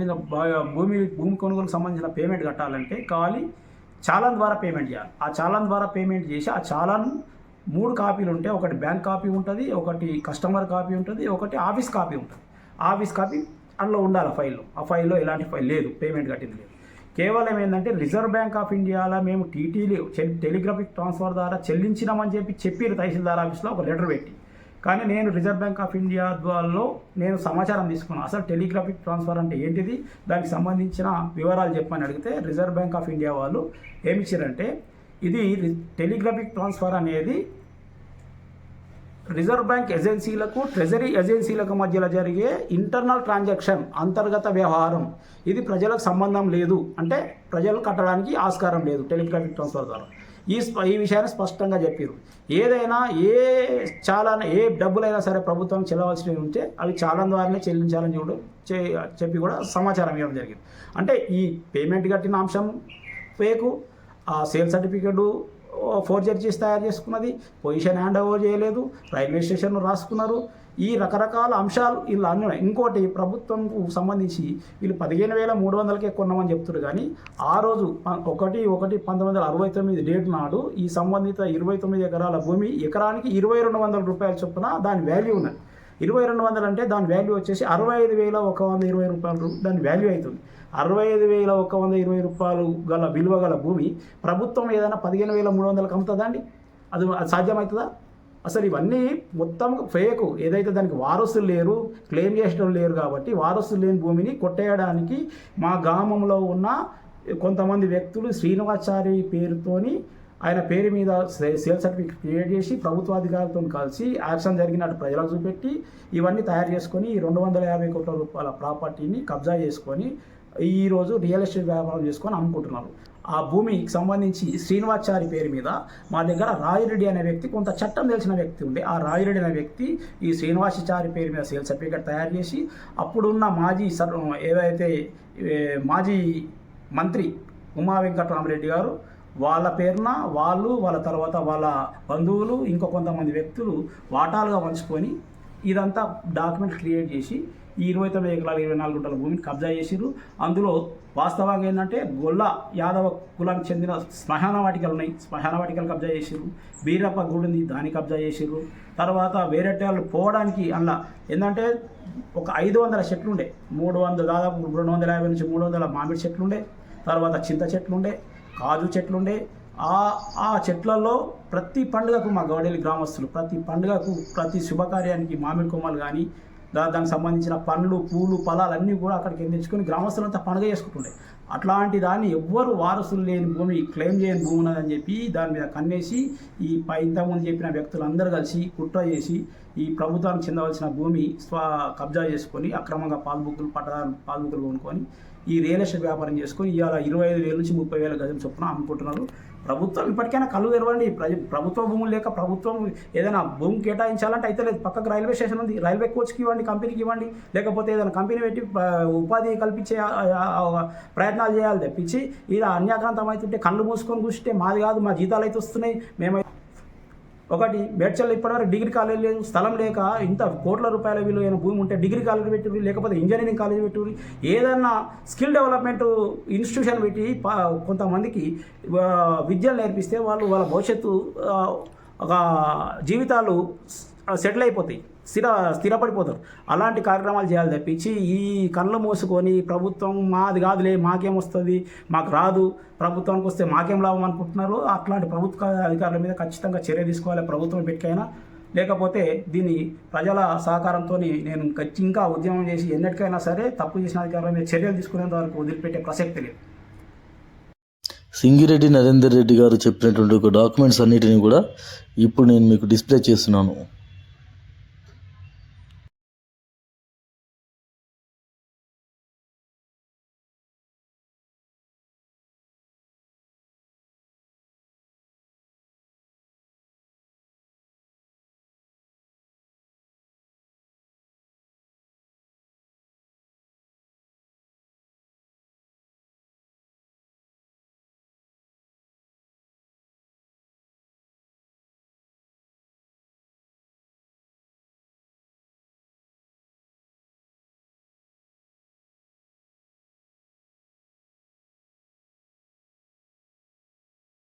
మీద భూమి భూమి కొనుగోలుకు సంబంధించిన పేమెంట్ కట్టాలంటే కావాలి చాలాన్ ద్వారా పేమెంట్ చేయాలి. ఆ చాలాన్ ద్వారా పేమెంట్ చేసి ఆ చాలాన్ మూడు కాపీలు ఉంటాయి ఒకటి బ్యాంక్ కాపీ ఉంటుంది ఒకటి కస్టమర్ కాపీ ఉంటుంది ఒకటి ఆఫీస్ కాపీ ఉంటుంది. ఆఫీస్ కాపీ అందులో ఉండాలి ఆ ఫైల్లో ఆ ఫైల్లో ఎలాంటి ఫైల్ లేదు పేమెంట్ కట్టింది లేదు. కేవలం ఏంటంటే రిజర్వ్ బ్యాంక్ ఆఫ్ ఇండియాలో మేము టీటీలు టెలిగ్రాఫిక్ ట్రాన్స్ఫర్ ద్వారా చెల్లించినామని చెప్పి చెప్పిరు తహసీల్దార్ ఆఫీస్లో ఒక లెటర్ పెట్టి. కానీ నేను రిజర్వ్ బ్యాంక్ ఆఫ్ ఇండియా ద్వారా నేను సమాచారం తీసుకున్నాను. అసలు టెలిగ్రాఫిక్ ట్రాన్స్ఫర్ అంటే ఏంటిది? దానికి సంబంధించిన వివరాలు చెప్పని అడిగితే రిజర్వ్ బ్యాంక్ ఆఫ్ ఇండియా వాళ్ళు ఏమి ఇచ్చారంటే ఇది టెలిగ్రాఫిక్ ట్రాన్స్ఫర్ అనేది రిజర్వ్ బ్యాంక్ ఏజెన్సీలకు ట్రెజరీ ఏజెన్సీలకు మధ్యలో జరిగే ఇంటర్నల్ ట్రాన్సాక్షన్ అంతర్గత వ్యవహారం. ఇది ప్రజలకు సంబంధం లేదు. అంటే ప్రజలు కట్టడానికి ఆస్కారం లేదు టెలిగ్రాఫిక్ ట్రాన్స్ఫర్ ద్వారా. ఈ స్ప- ఈ విషయాన్ని స్పష్టంగా చెప్పారు. ఏదైనా ఏ చాలా ఏ డబ్బులైనా సరే ప్రభుత్వం చెల్లవలసినవి ఉంటే అవి చాలా ద్వారానే చెల్లించాలని చూడు చెప్పి కూడా సమాచారం ఇవ్వడం జరిగింది. అంటే ఈ పేమెంట్ కట్టిన అంశం ఫేకు ఆ సేల్ సర్టిఫికెట్ ఫోర్జరీ చేసి తయారు చేసుకున్నది పొజిషన్ హ్యాండ్ ఓవర్ చేయలేదు రైల్వే స్టేషన్ రాసుకున్నారు ఈ రకరకాల అంశాలు ఇలా అన్నీ ఉన్నాయి. ఇంకోటి ప్రభుత్వంకు సంబంధించి వీళ్ళు పదిహేను వేల మూడు వందలకే కొన్నామని చెప్తున్నారు కానీ ఆ రోజు ప- ఒకటి ఒకటి పంతొమ్మిది వందల అరవై తొమ్మిది డేట్ నాడు ఈ సంబంధిత ఇరవై తొమ్మిది ఎకరాల భూమి ఎకరానికి ఇరవై రెండు వందల రూపాయల చొప్పున దాని వాల్యూ ఉన్నది. ఇరవై రెండు వందలు అంటే దాని వాల్యూ వచ్చేసి అరవై ఐదు వేల ఒక వంద ఇరవై రూపాయలు దాని వాల్యూ అవుతుంది అరవై ఐదు వేల ఒక వంద ఇరవై రూపాయలు గల విలువ గల భూమి ప్రభుత్వం ఏదైనా పదిహేను వేల మూడు వందలకు అమ్ముతుందా అండి? అది సాధ్యమవుతుందా? అసలు ఇవన్నీ మొత్తం ఫేకు. ఏదైతే దానికి వారసులు లేరు క్లెయిమ్ చేసేటం లేరు కాబట్టి వారసులు లేని భూమిని కొట్టేయడానికి మా గ్రామంలో ఉన్న కొంతమంది వ్యక్తులు శ్రీనివాచారి పేరుతోని ఆయన పేరు మీద సే- సేల్ సర్టిఫికేట్ క్రియేట్ చేసి ప్రభుత్వ అధికారులతో కలిసి యాక్షన్ జరిగినట్టు ప్రజలకు చూపెట్టి ఇవన్నీ తయారు చేసుకొని ఈ రెండు వందల యాభై కోట్ల రూపాయల ప్రాపర్టీని కబ్జా చేసుకొని ఈరోజు రియల్ ఎస్టేట్ వ్యాపారం చేసుకొని అమ్ముకుంటున్నారు. ఆ భూమికి సంబంధించి శ్రీనివాచారి పేరు మీద మా దగ్గర రాయిరెడ్డి అనే వ్యక్తి కొంత చట్టం తెలిసిన వ్యక్తి ఉండే. ఆ రాయిరెడ్డి అనే వ్యక్తి ఈ శ్రీనివాసాచారి పేరు మీద సేల్ సర్టిఫికేట్ తయారు చేసి అప్పుడున్న మాజీ సర్ ఏదైతే మాజీ మంత్రి ఉమా వెంకటరామరెడ్డి గారు వాళ్ళ పేరున వాళ్ళు వాళ్ళ తర్వాత వాళ్ళ బంధువులు ఇంకో కొంతమంది వ్యక్తులు వాటాలుగా పంచుకొని ఇదంతా డాక్యుమెంట్ క్రియేట్ చేసి ఈ ఇరవై తొమ్మిది ఎకరాలు ఇరవై నాలుగు గుంటల భూమిని కబ్జా చేసిరు అందులో వాస్తవంగా ఏంటంటే గొల్ల యాదవ కులానికి చెందిన శ్మశాన వాటికలు ఉన్నాయి. శ్మశాన వాటికలు కబ్జా చేసిరు బీరప్ప గుడి ఉంది దాన్ని కబ్జా చేసిరు తర్వాత వేరే వాళ్ళు పోవడానికి అలా ఏంటంటే ఒక ఐదు వందల చెట్లు ఉండే. మూడు వందల దాదాపు రెండు వందల యాభై నుంచి మూడు వందల మామిడి చెట్లు ఉండే. తర్వాత చింత చెట్లు ఉండే కాజు చెట్లు ఉండే ఆ ఆ చెట్లలో ప్రతి పండుగకు మా గౌడేలి గ్రామస్తులు ప్రతి పండుగకు ప్రతి శుభకార్యానికి మామిడి కొమ్మలు కానీ దానికి సంబంధించిన పండ్లు పూలు ఫలాలు అన్నీ కూడా అక్కడికి తెచ్చుకొని గ్రామస్తులంతా పండుగ చేసుకుంటుండే. అట్లాంటి దాన్ని ఎవ్వరు వారసులు లేని భూమి క్లెయిమ్ చేయని భూమి ఉన్నదని చెప్పి దాని మీద కన్నేసి ఈ పై ఇంతకుముందు చెప్పిన వ్యక్తులందరూ కలిసి కుట్ర చేసి ఈ ప్రభుత్వానికి చెందవలసిన భూమి స్వ కబ్జా చేసుకొని అక్రమంగా పాల్బుక్కులు పట్టదారు పాల్బుక్కులు కొనుక్కొని ఈ రియల్ ఎస్టేట్ వ్యాపారం చేసుకొని ఇవాళ ఇరవై ఐదు వేల నుంచి ముప్పై వేల గజం చొప్పున అమ్ముకుంటున్నారు. ప్రభుత్వం ఇప్పటికైనా కళ్ళు తెరవండి. ప్రభుత్వ భూములు లేక ప్రభుత్వం ఏదైనా భూమి కేటాయించాలంటే అయితే లేదు. పక్కకు రైల్వే స్టేషన్ ఉంది. రైల్వే కోచ్కి ఇవ్వండి కంపెనీకి ఇవ్వండి. లేకపోతే ఏదైనా కంపెనీ పెట్టి ఉపాధి కల్పించే ప్రయత్నాలు చేయాలి తప్పించి ఇలా అన్యాక్రాంతం అవుతుంటే కళ్ళు మూసుకొని కూర్చుంటే మాది కాదు మా జీతాలు అయితే వస్తున్నాయి. మేమైతే ఒకటి మేడ్చల్లో ఇప్పటివరకు డిగ్రీ కాలేజ్ లేదు స్థలం లేక ఇంత కోట్ల రూపాయల విలువైన భూమి ఉంటే డిగ్రీ కాలేజ్ పెట్టుకుని లేకపోతే ఇంజనీరింగ్ కాలేజ్ పెట్టుకుని ఏదన్నా స్కిల్ డెవలప్మెంట్ ఇన్స్టిట్యూషన్ పెట్టి కొంతమందికి విద్యలు నేర్పిస్తే వాళ్ళు వాళ్ళ భవిష్యత్తు ఒక జీవితాలు సెటిల్ అయిపోతాయి. స్థిర స్థిరపడిపోతారు. అలాంటి కార్యక్రమాలు చేయాలి తప్పించి ఈ కళ్ళు మూసుకొని ప్రభుత్వం మాది కాదులే మాకేం వస్తుంది మాకు రాదు ప్రభుత్వానికి వస్తే మాకేం లాభం అనుకుంటున్నారు అట్లాంటి ప్రభుత్వ అధికారుల మీద ఖచ్చితంగా చర్య తీసుకోవాలి ప్రభుత్వం పెట్టకైనా లేకపోతే దీన్ని ప్రజల సహకారంతో నేను ఇంకా ఉద్యమం చేసి ఎన్నటికైనా సరే తప్పు చేసిన అధికారుల మీద చర్యలు తీసుకునేంత వరకు వదిలిపెట్టే ప్రసక్తి లేదు. సింగిరెడ్డి నరేందర్ రెడ్డి గారు చెప్పినటువంటి ఒక డాక్యుమెంట్స్ అన్నిటిని కూడా ఇప్పుడు నేను మీకు డిస్ప్లే చేస్తున్నాను.